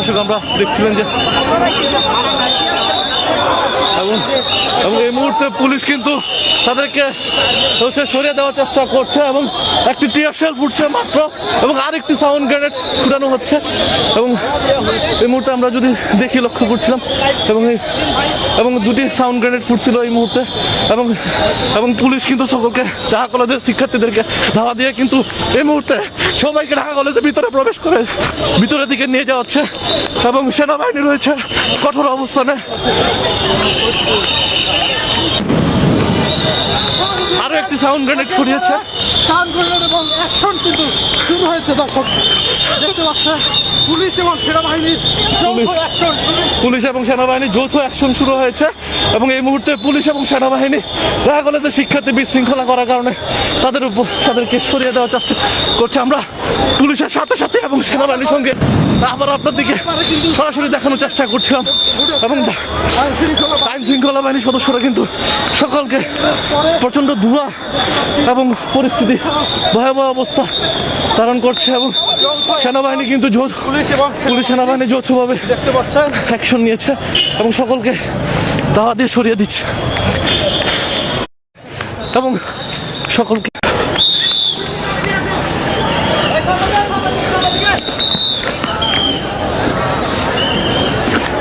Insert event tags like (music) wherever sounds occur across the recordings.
দর্শক আমরা দেখছিলেন যে এবং এবং এই মুহূর্তে পুলিশ কিন্তু তাদেরকে হচ্ছে সরিয়ে দেওয়ার চেষ্টা করছে এবং একটি টিয়ার শেল ফুটছে মাত্র এবং আরেকটি সাউন্ড গ্রেনেড ফুটানো হচ্ছে। এবং এই মুহূর্তে আমরা যদি দেখি, লক্ষ্য করছিলাম, এবং এই এবং দুটি সাউন্ড গ্রেনেড ফুটছিল এই মুহূর্তে এবং এবং পুলিশ কিন্তু সকলকে ঢাকা কলেজের শিক্ষার্থীদেরকে ধাওয়া দিয়ে কিন্তু এই মুহূর্তে সবাইকে ঢাকা কলেজের ভিতরে প্রবেশ করে ভিতরের দিকে নিয়ে যাওয়া হচ্ছে এবং সেনাবাহিনী রয়েছে কঠোর অবস্থানে। Thank. আরও একটি সাউন্ড গ্রেনেড ফুটিয়েছে টান করলেন এবং অ্যাকশন কিন্তু শুরু হয়েছে দর্শক। দেখতে পাচ্ছেন পুলিশ এবং সেনাবাহিনীর অ্যাকশন পুলিশ এবং সেনাবাহিনীর যৌথ অ্যাকশন শুরু হয়েছে এবং এই মুহূর্তে পুলিশ এবং সেনাবাহিনী দেখা গেলে যে শিক্ষার্থী বিশৃঙ্খলা করার কারণে তাদের উপর তাদেরকে সরিয়ে দেওয়ার চেষ্টা করছে। আমরা পুলিশের সাথে সাথে এবং সেনাবাহিনীর সঙ্গে আবার আপনার দিকে সরাসরি দেখানোর চেষ্টা করছিলাম। এবং আইন শৃঙ্খলা বাহিনীর সদস্যরা কিন্তু সকলকে প্রচণ্ড ধোঁয়া এবং পরিস্থিতি ভয়াবহ অবস্থা ধারণ করছে এবং সেনাবাহিনী কিন্তু যৌথ পুলিশ এবং পুলিশ সেনাবাহিনী যৌথভাবে অ্যাকশন নিয়েছে এবং সকলকে দাওয়া দিয়ে সরিয়ে দিচ্ছে। এবং সকলকে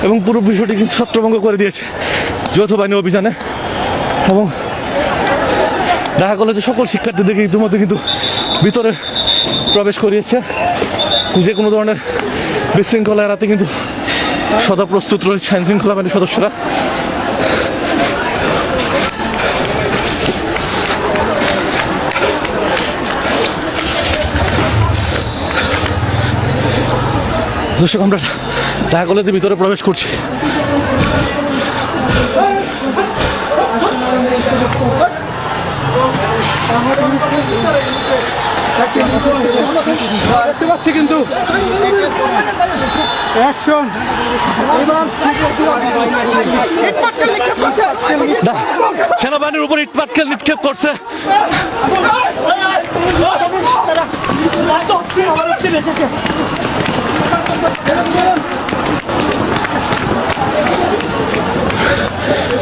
এবং পুরো বিষয়টি কিন্তু ছত্রভঙ্গ করে দিয়েছে যৌথ বাহিনী অভিযানে। এবং দেখা কলেজে সকল শিক্ষার্থীদেরকে ইতিমধ্যে কিন্তু ভিতরে প্রবেশ করিয়েছে। যে কোনো ধরনের বিশৃঙ্খলা এড়াতে কিন্তু সদা প্রস্তুত রয়েছে আইন শৃঙ্খলা বাহিনীর সদস্যরা। দর্শক, আমরা ঢাকা কলেজের ভিতরে প্রবেশ করছি। দেখতে পাচ্ছি কিন্তু। সেনাবাহিনীর উপর ইট পাটকেল নিক্ষেপ করছে।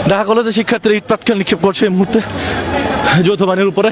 ঢাকা কলেজে শিক্ষার্থীরা ইট পাটকেল নিক্ষেপ করছে এই মুহূর্তে। যৌথ বাহিনীর উপরে।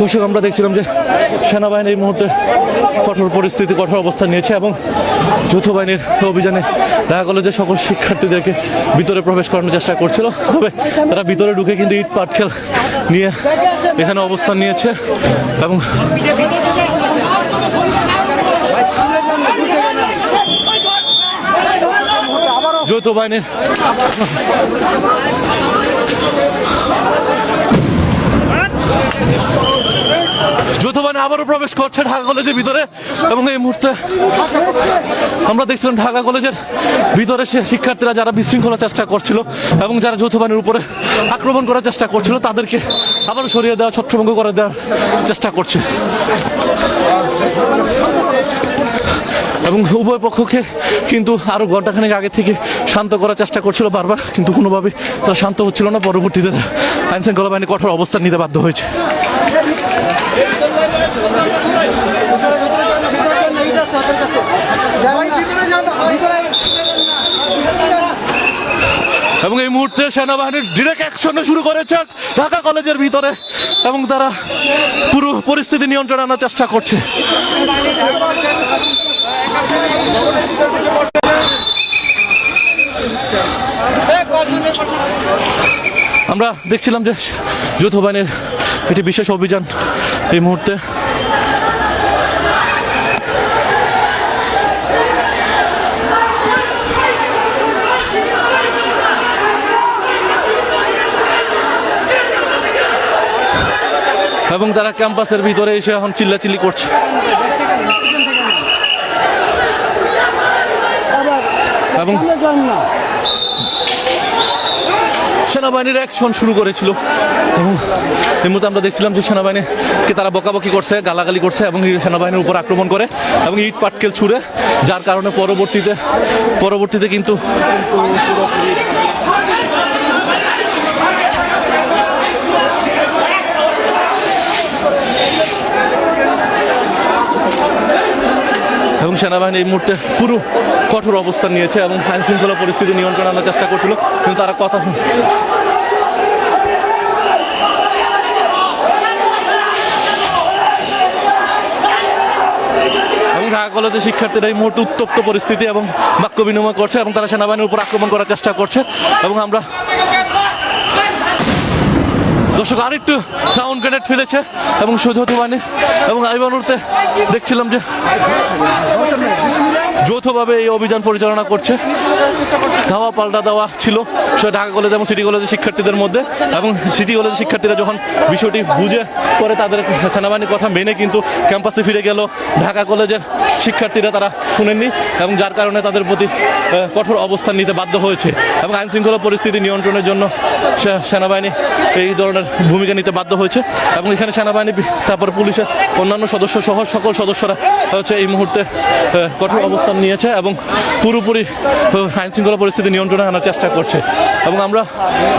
দর্শক, আমরা দেখছিলাম যে সেনাবাহিনী এই মুহূর্তে কঠোর পরিস্থিতি, কঠোর অবস্থান নিয়েছে এবং যৌথ বাহিনীর অভিযানে দেখা গেলো যে সকল শিক্ষার্থীদেরকে ভিতরে প্রবেশ করানোর চেষ্টা করছিল। তবে তারা ভিতরে ঢুকে কিন্তু ইট পাটখেল নিয়ে এখানে অবস্থান নিয়েছে এবং যৌথ বাহিনীর যৌথ আবারও প্রবেশ করছে ঢাকা কলেজের ভিতরে এবং এই মুহূর্তে আমরা দেখছিলাম ঢাকা কলেজের ভিতরে সে শিক্ষার্থীরা যারা বিশৃঙ্খলা চেষ্টা করছিল এবং যারা যৌথ বাহিনীর উপরে আক্রমণ করার চেষ্টা করছিল, তাদেরকে আবারও সরিয়ে দেওয়া, ছত্রভঙ্গ করে দেওয়ার চেষ্টা করছে। এবং উভয় পক্ষকে কিন্তু আরও ঘন্টাখানেক আগে থেকে শান্ত করার চেষ্টা করছিল বারবার, কিন্তু কোনোভাবে তারা শান্ত হচ্ছিল না। পরবর্তীতে আইন শৃঙ্খলা বাহিনী কঠোর অবস্থান নিতে বাধ্য হয়েছে। এবং এই মুহূর্তে সেনাবাহিনীর ডিরেক্ট অ্যাকশনে শুরু করেছে ঢাকা কলেজের ভিতরে, এবং তারা পুরো পরিস্থিতি নিয়ন্ত্রণ আনার চেষ্টা করছে। আমরা দেখছিলাম যে যৌথ বাহিনীর একটি বিশেষ অভিযান এই মুহূর্তে। এবং তারা ক্যাম্পাসের ভিতরে এসে এখন চিল্লাচিল্লি করছে। এবং সেনাবাহিনীর অ্যাকশন শুরু করেছিল। এবং এই মুহূর্তে আমরা দেখছিলাম যে সেনাবাহিনীকে তারা বকাবকি করছে, গালাগালি করছে এবং সেনাবাহিনীর উপর আক্রমণ করে এবং ইট পাটকেল ছুড়ে, যার কারণে পরবর্তীতে পরবর্তীতে কিন্তু এবং সেনাবাহিনী এই মুহূর্তে পুরো কঠোর অবস্থান নিয়েছে এবং আইন শৃঙ্খলা পরিস্থিতি নিয়ন্ত্রণ আনার চেষ্টা করছিল, কিন্তু তারা কথা ঢাকা কলেজের শিক্ষার্থীরা এই মুহূর্তে উত্তপ্ত পরিস্থিতি এবং বাক্য বিনিময় করছে এবং তারা সেনাবাহিনীর উপর আক্রমণ করার চেষ্টা করছে। এবং আমরা দর্শক, আরেকটু সাউন্ড গ্রেনেড ফেলেছে এবং সৌধত এবং এই মুহূর্তে দেখছিলাম যে যৌথভাবে এই অভিযান পরিচালনা করছে। ধাওয়া পাল্টা দেওয়া ছিল সে ঢাকা কলেজ এবং সিটি কলেজের শিক্ষার্থীদের মধ্যে এবং সিটি কলেজের শিক্ষার্থীরা যখন বিষয়টি বুঝে পরে তাদের সেনাবাহিনীর কথা মেনে কিন্তু ক্যাম্পাসে ফিরে গেল। ঢাকা কলেজের শিক্ষার্থীরা তারা শুনেননি এবং যার কারণে তাদের প্রতি কঠোর অবস্থান নিতে বাধ্য হয়েছে এবং আইনশৃঙ্খলা পরিস্থিতি নিয়ন্ত্রণের জন্য সেনাবাহিনী এই ধরনের ভূমিকা নিতে বাধ্য হয়েছে। এবং এখানে সেনাবাহিনী, তারপর পুলিশের অন্যান্য সদস্য সহ সকল সদস্যরা হচ্ছে এই মুহূর্তে কঠোর অবস্থান নিয়েছে এবং পুরোপুরি আইন শৃঙ্খলা পরিস্থিতি নিয়ন্ত্রণে আনার চেষ্টা করছে। এবং আমরা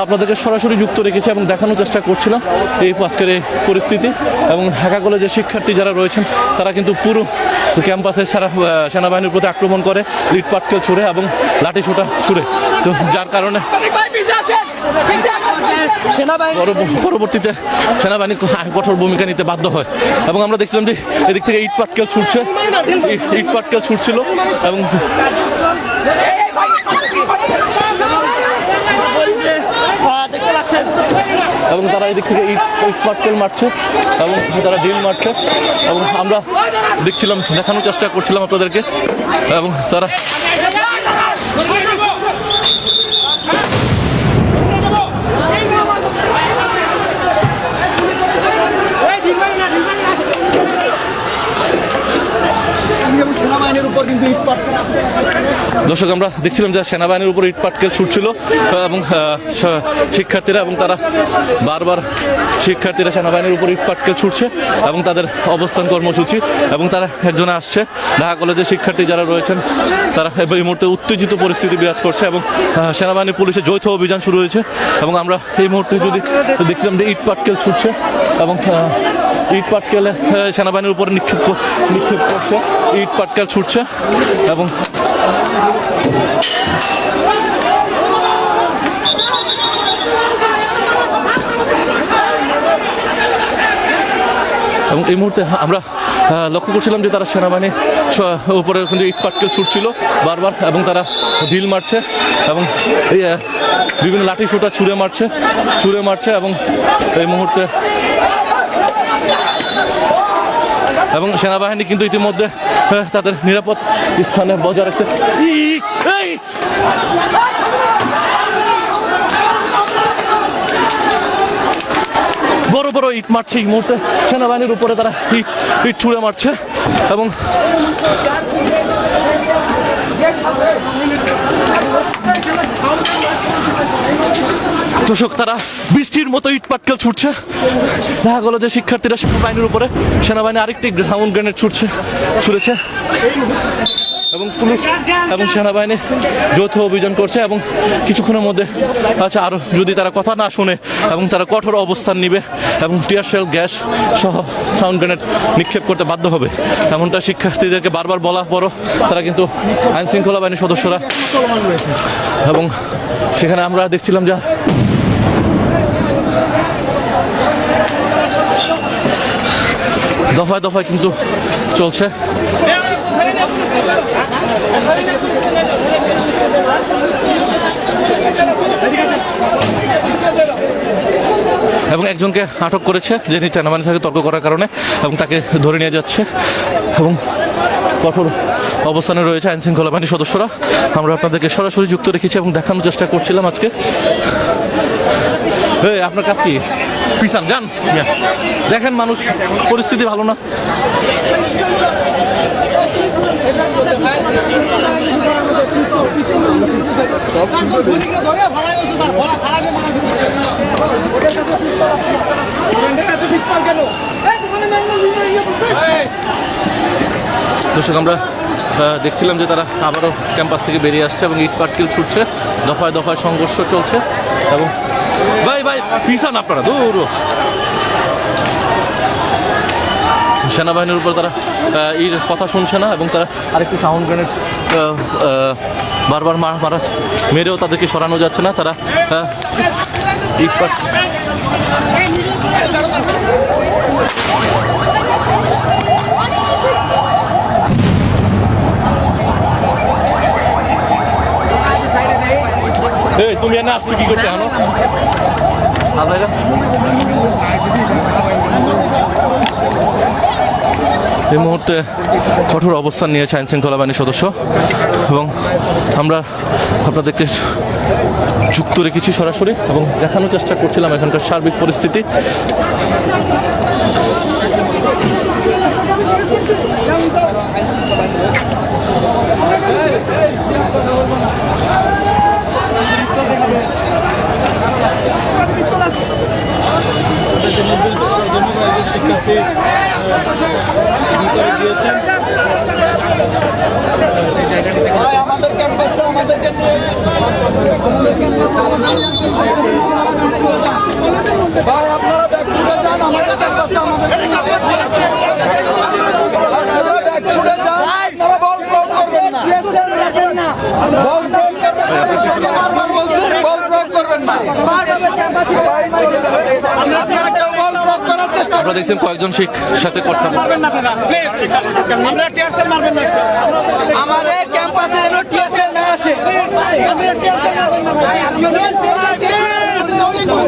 আপনাদেরকে সরাসরি যুক্ত রেখেছি এবং দেখানোর চেষ্টা করছিলাম এই আজকের এই পরিস্থিতি। এবং ঢাকা কলেজের শিক্ষার্থী যারা রয়েছেন, তারা কিন্তু পুরো ক্যাম্পাসে সারা সেনাবাহিনীর প্রতি আক্রমণ করে লিট পাটকেল ছুড়ে এবং লাঠি ছোটা ছুড়ে। তো যার কারণে পরবর্তীতে সেনাবাহিনী কঠোর ভূমিকা নিতে বাধ্য হয়। এবং আমরা দেখছিলাম যে এদিক থেকে ইট পাটকেল ছুটছে। ইট পাটকেল ছুটছিল এবং এবং তারা এদিক থেকে ইট ইট পাটকেল মারছে এবং তারা ডিল মারছে। এবং আমরা দেখছিলাম, দেখানোর চেষ্টা করছিলাম আপনাদেরকে। এবং তারা সেনাবাহিনীর দর্শক, আমরা দেখছিলাম যে সেনাবাহিনীর উপর ইট পাটকেল ছুটছিল এবং শিক্ষার্থীরা এবং তারা বারবার শিক্ষার্থীরা সেনাবাহিনীর উপর ইট পাটকেল ছুটছে এবং তাদের অবস্থান কর্মসূচি এবং তারা একজনে আসছে। ঢাকা কলেজের শিক্ষার্থী যারা রয়েছেন, তারা এই মুহূর্তে উত্তেজিত পরিস্থিতি বিরাজ করছে এবং সেনাবাহিনী পুলিশের যৌথ অভিযান শুরু হয়েছে এবং আমরা এই মুহূর্তে যদি দেখছিলাম যে ইট পাটকেল ছুটছে এবং ইট পাটকেল সেনাবাহিনীর উপর নিক্ষেপ নিক্ষেপ করছে, ইট পাটকেল ছুটছে। এবং এবং এই মুহূর্তে আমরা লক্ষ্য করছিলাম যে তারা সেনাবাহিনী উপরে কিন্তু ইট পাটকেল ছুটছিল বারবার এবং তারা ঢিল মারছে এবং বিভিন্ন লাঠি ছোটা ছুঁড়ে মারছে ছুঁড়ে মারছে এবং এই মুহূর্তে এবং সেনাবাহিনী কিন্তু ইতিমধ্যে তাদের নিরাপদ স্থানে বজায় রাখছে। বড় বড় ইট মারছে এই মুহূর্তে। সেনাবাহিনীর উপরে তারা ইট ইট ছুঁড়ে মারছে এবং দর্শক, তারা বৃষ্টির মতো ইট পাটকেল ছুটছে। দেখা গেল যে শিক্ষার্থীরা সেনাবাহিনীর উপরে, সেনাবাহিনী আরেকটি সাউন্ড গ্রেনেড ছুটছে, ছুড়েছে। এবং পুলিশ এবং সেনাবাহিনী যৌথ অভিযান করছে এবং কিছুক্ষণের মধ্যে আচ্ছা আরও যদি তারা কথা না শুনে এবং তারা কঠোর অবস্থান নিবে এবং টিয়ারশেল গ্যাস সহ সাউন্ড গ্রেনেড নিক্ষেপ করতে বাধ্য হবে। এমনটা শিক্ষার্থীদেরকে বারবার বলার পরও তারা কিন্তু আইন শৃঙ্খলা বাহিনীর সদস্যরা এবং সেখানে আমরা দেখছিলাম যা দফায় দফায় কিন্তু চলছে। এবং একজনকে আটক করেছে, যিনি সেনাবাহিনীর সাথে তর্ক করার কারণে এবং তাকে ধরে নিয়ে যাচ্ছে। এবং কঠোর অবস্থানে রয়েছে আইন শৃঙ্খলা বাহিনীর সদস্যরা। আমরা আপনাদেরকে সরাসরি যুক্ত রেখেছি এবং দেখানোর চেষ্টা করছিলাম আজকে। আপনার কাজ কি? পিসান যান। দেখেন মানুষ পরিস্থিতি ভালো না। দর্শক আমরা দেখছিলাম যে তারা আবারও ক্যাম্পাস থেকে বেরিয়ে আসছে এবং ইট পাটকিল ছুটছে। দফায় দফায় সংঘর্ষ চলছে এবং ভাই ভাই পিসান আপনারা, দূর। সেনাবাহিনীর উপর তারা এর কথা শুনছে না এবং তারা আরেকটি সাউন্ড গ্রেনেড বারবার মার মারা মেরেও তাদেরকে সরানো যাচ্ছে না। তারা এই তুমি এনে আসছো কি করতে এই মুহূর্তে কঠোর অবস্থান নিয়েছে আইন শৃঙ্খলা বাহিনীর সদস্য এবং আমরা আপনাদেরকে যুক্ত রেখেছি সরাসরি এবং দেখানোর চেষ্টা করছিলাম এখানকার সার্বিক পরিস্থিতি। ভাই আপনারা ব্যাগ তুলে যান আমাদের ক্যাম্পাসটা আমাদের আপনারা ব্যাগ তুলে যান আপনারা বল করবেন না। বল করবেন না আপনাকে বারবার বলছি বল প্রয়োগ করবেন না আপনারা দেখছেন কয়েকজন শিখ সাথে কথা আমাদের ক্যাম্পাসে যেন টিএসএল না আসে।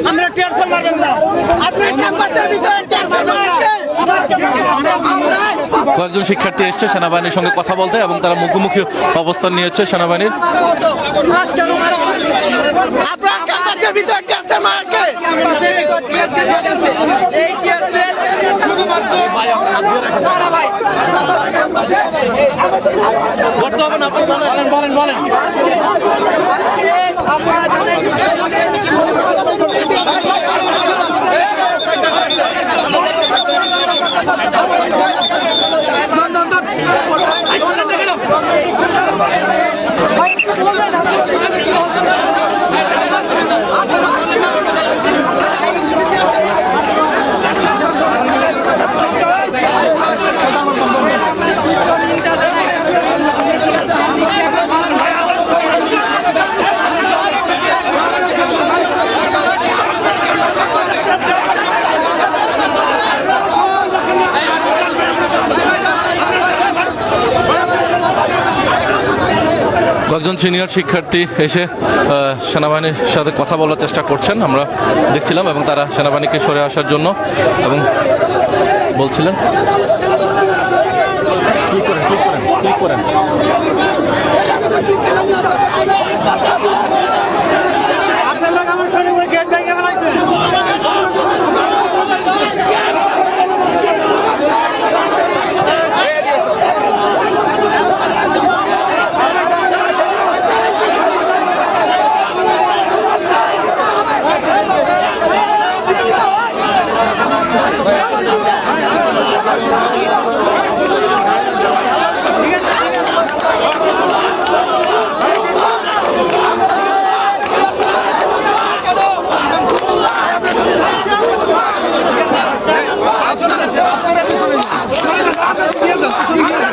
আমরা টিয়ারসেল মারবেন না আপনার। ক্যাম্পাসের ভিতরে টিয়ারসেল কয়েকজন শিক্ষার্থী এসছে সেনাবাহিনীর সঙ্গে কথা বলতে এবং তারা মুখোমুখি অবস্থান নিয়েছে সেনাবাহিনীর। আপনার ক্যাম্পাসের ভিতরে টিয়ারসেল মারকে ক্যাম্পাসে টিএসএল আছে এই শুধুমাত্র তারা ভাই বলেন বলেন বলেন আপনারা জানেন কয়েকজন সিনিয়র শিক্ষার্থী এসে সেনাবাহিনীর সাথে কথা বলার চেষ্টা করছেন, আমরা দেখছিলাম, এবং তারা সেনাবাহিনীকে সরে আসার জন্য, এবং বলছিলেন। কি করেন কি করেন কি করেন? (laughs) Yeah.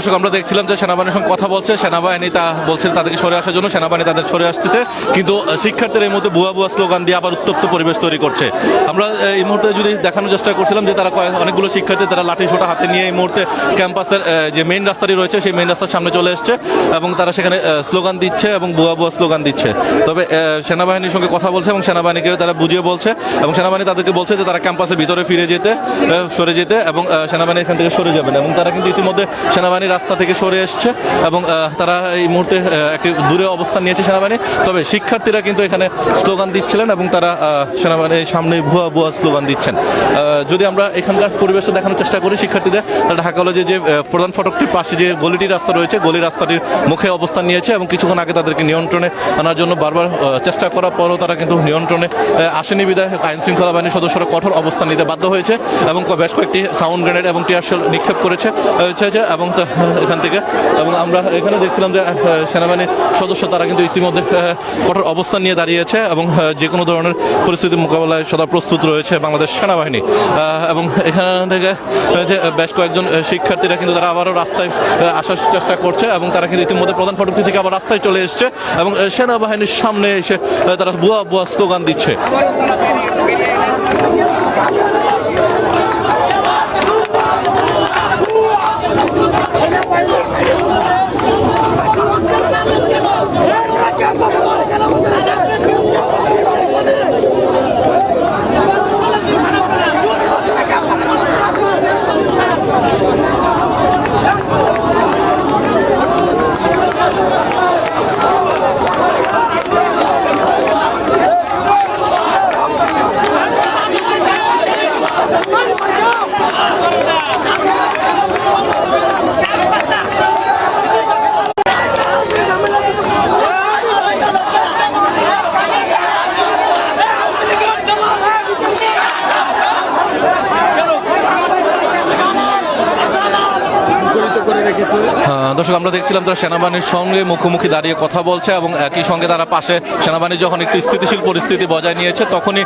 দর্শক, আমরা দেখছিলাম যে সেনাবাহিনীর সঙ্গে কথা বলছে। সেনাবাহিনী তা বলছেন তাদেরকে সরে আসার জন্য। সেনাবাহিনী তাদের সরে আসতেছে। কিন্তু শিক্ষার্থীরা এই মুহূর্তে বুয়া বুয়া স্লোগান দিয়ে আবার উত্তপ্ত পরিবেশ তৈরি করছে। আমরা এই মুহূর্তে যদি দেখানোর চেষ্টা করছিলাম যে তারা অনেকগুলো শিক্ষার্থী তারা লাঠি সোটা হাতে নিয়ে এই মুহূর্তে ক্যাম্পাসের যে মেইন রাস্তাটি রয়েছে, সেই মেইন রাস্তার সামনে চলে এসছে এবং তারা সেখানে স্লোগান দিচ্ছে এবং বুয়া বুয়া স্লোগান দিচ্ছে। তবে সেনাবাহিনীর সঙ্গে কথা বলছে এবং সেনাবাহিনীকে তারা বুঝিয়ে বলছে এবং সেনাবাহিনী তাদেরকে বলছে যে তারা ক্যাম্পাসের ভিতরে ফিরে যেতে সরে যেতে এবং সেনাবাহিনী এখান থেকে সরে যাবেন এবং তারা কিন্তু ইতিমধ্যে সেনাবাহিনী রাস্তা থেকে সরে এসছে এবং তারা এই মুহূর্তে একটি দূরে অবস্থান নিয়েছে সেনাবাহিনী। তবে শিক্ষার্থীরা কিন্তু এখানে স্লোগান দিচ্ছিলেন এবং তারা সেনাবাহিনীর সামনে ভুয়া ভুয়া স্লোগান দিচ্ছেন। যদি আমরা এখানকার পরিবেশটা দেখানোর চেষ্টা করি, শিক্ষার্থীদের ঢাকা কলেজে যে প্রধান ফটকটির পাশে যে গলিটি রাস্তা রয়েছে, গলি রাস্তাটির মুখে অবস্থান নিয়েছে এবং কিছুক্ষণ আগে তাদেরকে নিয়ন্ত্রণে আনার জন্য বারবার চেষ্টা করার পরও তারা কিন্তু নিয়ন্ত্রণে আসেনি বিদায় আইন শৃঙ্খলা বাহিনীর সদস্যরা কঠোর অবস্থান নিতে বাধ্য হয়েছে এবং বেশ কয়েকটি সাউন্ড গ্রেনেড এবং টিয়ার নিক্ষেপ করেছে এবং (laughs) এখান থেকে। এবং আমরা এখানে দেখছিলাম যে আহ, সেনাবাহিনীর সদস্য তারা কিন্তু ইতিমধ্যে কঠোর অবস্থান নিয়ে দাঁড়িয়েছে এবং যে কোনো ধরনের পরিস্থিতি মোকাবেলায় সদা প্রস্তুত রয়েছে বাংলাদেশ সেনাবাহিনী। এবং এখান থেকে যে বেশ কয়েকজন শিক্ষার্থীরা কিন্তু তারা আবারও রাস্তায় আসার চেষ্টা করছে এবং তারা কিন্তু ইতিমধ্যে প্রধান ফটকটি থেকে আবার রাস্তায় চলে এসছে এবং সেনাবাহিনীর সামনে এসে তারা বুয়া বুয়া স্লোগান দিচ্ছে আহ, দর্শক আমরা দেখছিলাম তারা সেনাবাহিনীর সঙ্গে মুখোমুখি দাঁড়িয়ে কথা বলছে এবং একই সঙ্গে তারা পাশে সেনাবাহিনী যখন একটি স্থিতিশীল পরিস্থিতি বজায় নিয়েছে, তখনই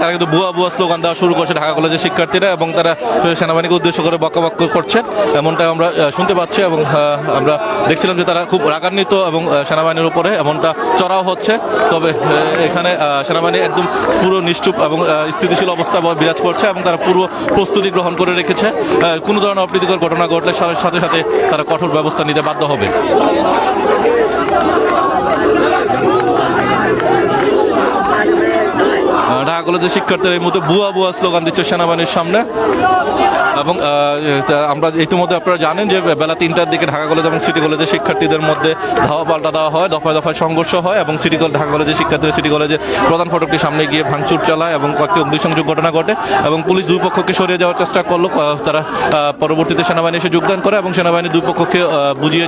তারা কিন্তু ভুয়া ভুয়া স্লোগান দেওয়া শুরু করছে ঢাকা কলেজের শিক্ষার্থীরা এবং তারা সেনাবাহিনীকে উদ্দেশ্য করে বকাবক্য করছে এমনটা আমরা শুনতে পাচ্ছি এবং আমরা দেখছিলাম যে তারা খুব রাগান্বিত এবং সেনাবাহিনীর উপরে এমনটা চড়াও হচ্ছে। তবে এখানে সেনাবাহিনী একদম পুরো নিশ্চুপ এবং স্থিতিশীল অবস্থা বিরাজ করছে এবং তারা পুরো প্রস্তুতি গ্রহণ করে রেখেছে। কোনো ধরনের অপ্রীতিকর ঘটনা ঘটলে সাথে সাথে তারা কঠোর ব্যবস্থা নিতে বাধ্য হবে। আহ, ঢাকা কলেজের শিক্ষার্থীরা এই মুহূর্তে বুয়া বুয়া স্লোগান দিচ্ছে সেনাবাহিনীর সামনে। এবং আমরা ইতিমধ্যে আপনারা জানেন যে বেলা তিনটার দিকে ঢাকা কলেজ এবং সিটি কলেজের শিক্ষার্থীদের মধ্যে ধাওয়া পাল্টা দেওয়া হয়, দফায় দফায় সংঘর্ষ হয় এবং সিটি কলেজ, ঢাকা কলেজের শিক্ষার্থীরা সিটি কলেজের প্রধান ফটকটির সামনে গিয়ে ভাঙচুর চালায় এবং কয়েকটি অগ্নিসংযোগ ঘটনা ঘটে এবং পুলিশ দুই পক্ষকে সরিয়ে যাওয়ার চেষ্টা করল। তারা পরবর্তীতে সেনাবাহিনী এসে যোগদান করে এবং সেনাবাহিনী দুই পক্ষকে বুঝিয়ে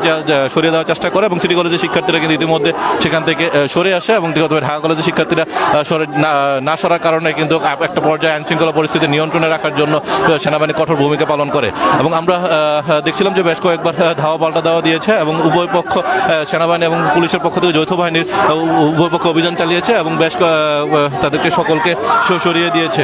সরিয়ে দেওয়ার চেষ্টা করে এবং সিটি কলেজের শিক্ষার্থীরা কিন্তু ইতিমধ্যে সেখান থেকে সরে আসে এবং ঢাকা কলেজের শিক্ষার্থীরা সরে না সরার কারণে কিন্তু একটা পর্যায়ে আইন শৃঙ্খলা পরিস্থিতি নিয়ন্ত্রণে রাখার জন্য সেনাবাহিনী কঠোর ভূমিকা পালন করে। এবং আমরা দেখছিলাম যে বেশ কয়েকবার ধাওয়া পাল্টা দেওয়া দিয়েছে এবং উভয় পক্ষ সেনাবাহিনী এবং পুলিশের পক্ষ থেকে যৌথ বাহিনীর উভয় পক্ষ অভিযান চালিয়েছে এবং বেশ তাদেরকে সকলকে সরিয়ে দিয়েছে।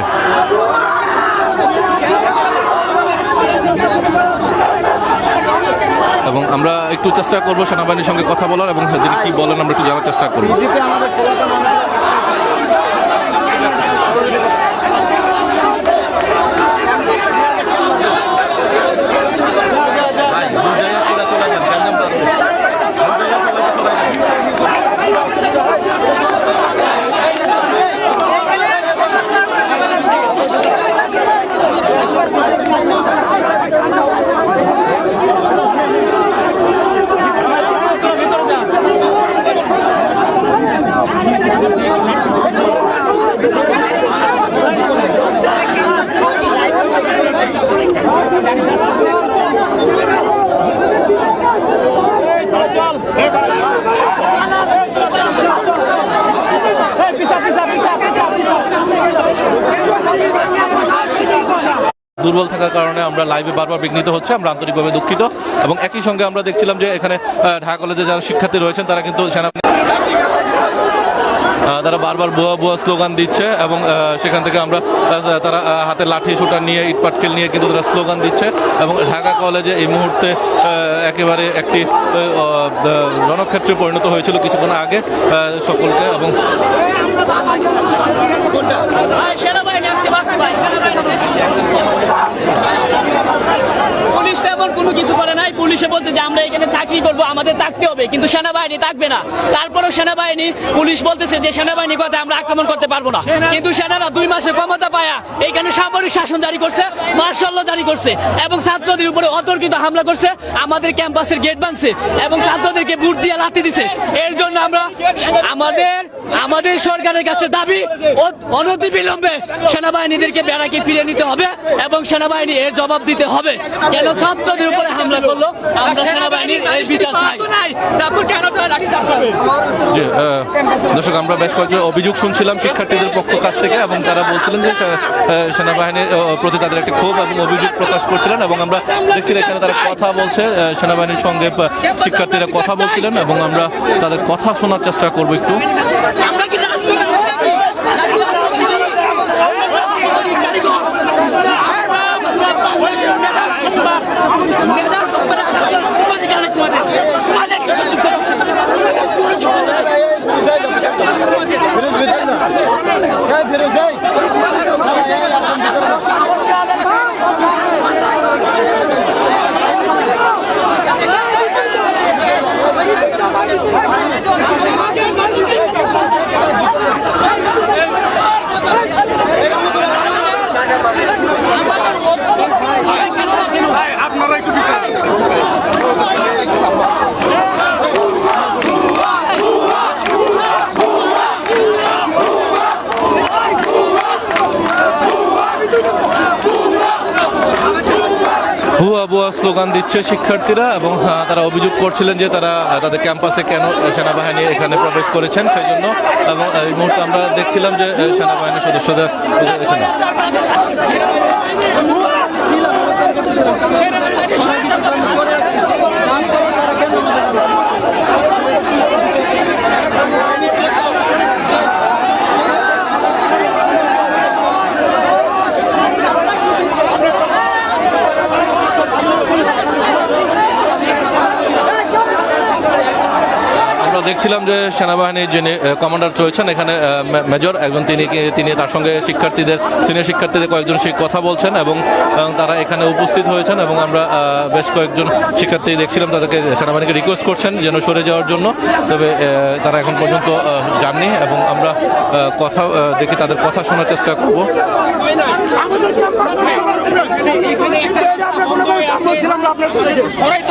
এবং আমরা একটু চেষ্টা করব সেনাবাহিনীর সঙ্গে কথা বলার এবং তিনি কি বলেন আমরা একটু জানার চেষ্টা করব। আমরা লাইভে বারবার বিঘ্নিত হচ্ছে, আমরা আন্তরিকভাবে দুঃখিত। এবং একই সঙ্গে আমরা দেখছিলাম যে এখানে ঢাকা কলেজে যারা শিক্ষার্থী রয়েছেন, তারা কিন্তু তারা বারবার বুয়া বুয়া স্লোগান দিচ্ছে এবং সেখান থেকে আমরা তারা হাতে লাঠি, শুটার নিয়ে ইট পাটকেল নিয়ে কিন্তু তারা স্লোগান দিচ্ছে। এবং ঢাকা কলেজে এই মুহূর্তে একেবারে একটি রণক্ষেত্রে পরিণত হয়েছিল কিছুক্ষণ আগে সকলকে এবং পুলিশ তেমন কোনো কিছু করে নাই পুলিশে বলতে যে আমরা এখানে চাকরি করব আমাদের থাকতে হবে কিন্তু সেনাবাহিনী থাকবে না। তারপরেও সেনাবাহিনী পুলিশ বলতেছে যে সেনাবাহিনী কথা আমরা আক্রমণ করতে পারব না। কিন্তু সেনারা দুই মাসে ক্ষমতা পায়া এইখানে সামরিক শাসন জারি করছে মার্শাল্য জারি করছে এবং ছাত্রদের উপরে অতর্কিত হামলা করছে আমাদের ক্যাম্পাসের গেট ভাঙছে এবং ছাত্রদেরকে বুট দিয়ে লাথি দিছে। এর জন্য আমরা আমাদের আমাদের সরকারের কাছে দাবি অ- অনতি বিলম্বে সেনাবাহিনীদেরকে বেড়াকে ফিরে নিতে হবে এবং সেনাবাহিনী এর জবাব দিতে হবে। কেন ছাত্রদের উপরে হামলা করল। আমরা সেনাবাহিনীর এর বিচার চাই। তারপর কেন তারা লাঠি জি, দর্শক আমরা বেশ কয়েকজন অভিযোগ শুনছিলাম শিক্ষার্থীদের পক্ষ কাছ থেকে এবং তারা বলছিলেন যে আহ, সেনাবাহিনীর প্রতি তাদের একটি ক্ষোভ এবং অভিযোগ প্রকাশ করছিলেন এবং আমরা দেখছি এখানে তারা কথা বলছে সেনাবাহিনীর সঙ্গে শিক্ষার্থীরা কথা বলছিলেন এবং আমরা তাদের কথা শোনার চেষ্টা করব একটু। 快点 ভুয়া স্লোগান দিচ্ছে শিক্ষার্থীরা এবং তারা অভিযোগ করছিলেন যে তারা তাদের ক্যাম্পাসে কেন সেনাবাহিনী এখানে প্রবেশ করেছেন সেই জন্য এবং এই মুহূর্তে আমরা দেখছিলাম যে সেনাবাহিনীর সদস্যদের এখানে। দেখছিলাম যে সেনাবাহিনীর যিনি কমান্ডার রয়েছেন এখানে মেজর একজন তিনি তিনি তার সঙ্গে শিক্ষার্থীদের সিনিয়র শিক্ষার্থীদের কয়েকজন কথা বলছেন এবং তারা এখানে উপস্থিত হয়েছেন এবং আমরা বেশ কয়েকজন শিক্ষার্থী দেখছিলাম তাদেরকে সেনাবাহিনীকে রিকোয়েস্ট করছেন যেন সরে যাওয়ার জন্য। তবে তারা এখন পর্যন্ত যাননি এবং আমরা কথা দেখি তাদের কথা শোনার চেষ্টা করব।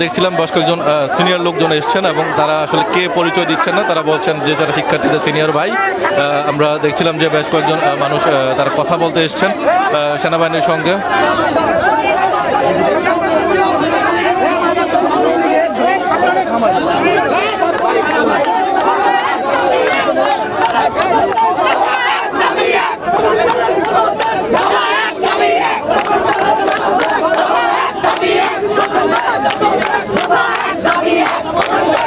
দেখছিলাম বেশ কয়েকজন সিনিয়র লোকজন এসছেন এবং তারা আসলে কে পরিচয় দিচ্ছেন না তারা বলছেন যে যারা শিক্ষার্থীদের সিনিয়র ভাই আমরা দেখছিলাম যে বেশ কয়েকজন মানুষ তারা কথা বলতে এসছেন সেনাবাহিনীর সঙ্গে কেন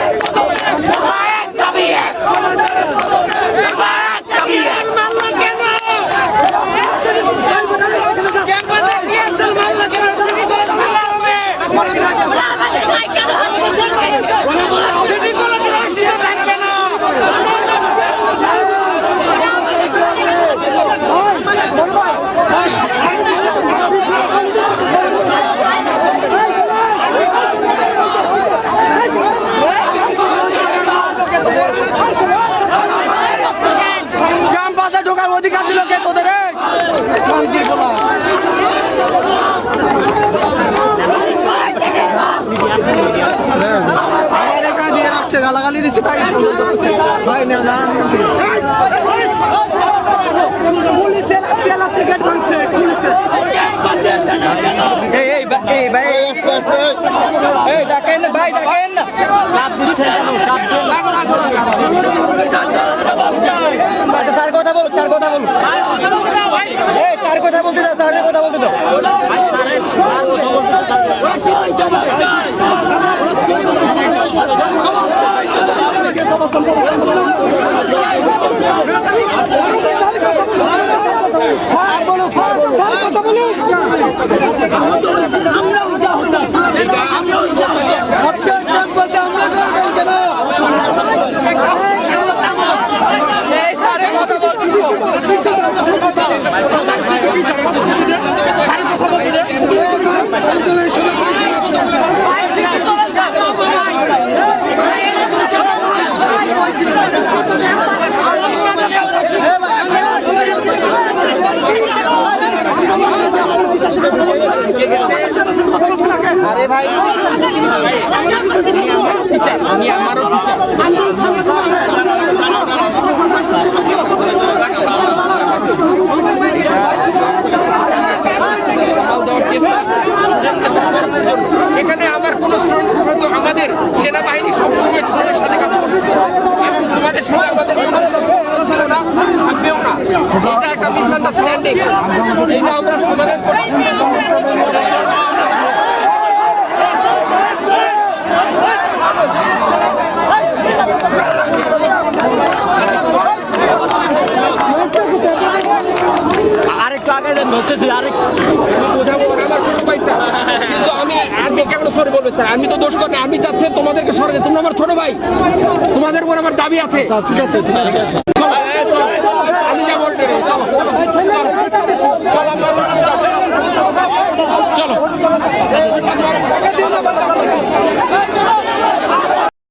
স্যার কথা বল স্যার কথা বল এই স্যার কথা বলতে দাও স্যারের কথা বলতে দাও। এই স্যারের কথা বলতেছি আরে ভাই এখানে আমার কোন শ্রমিক শুধু আমাদের সেনাবাহিনী সবসময় শ্রমের সাথে কাজ করছে এবং তোমাদের সাথে আমাদের কোনো দ্বন্দ্ব ছিল না থাকবেও না এটা একটা মিসআন্ডারস্ট্যান্ডিং এটা আমরা সমাধান কিন্তু আমি সরে আমি তো দোষ করি আমি চাচ্ছি তোমাদেরকে সরে। তোমরা আমার ছোট ভাই, তোমাদের উপর আমার দাবি আছে। ঠিক আছে ঠিক আছে।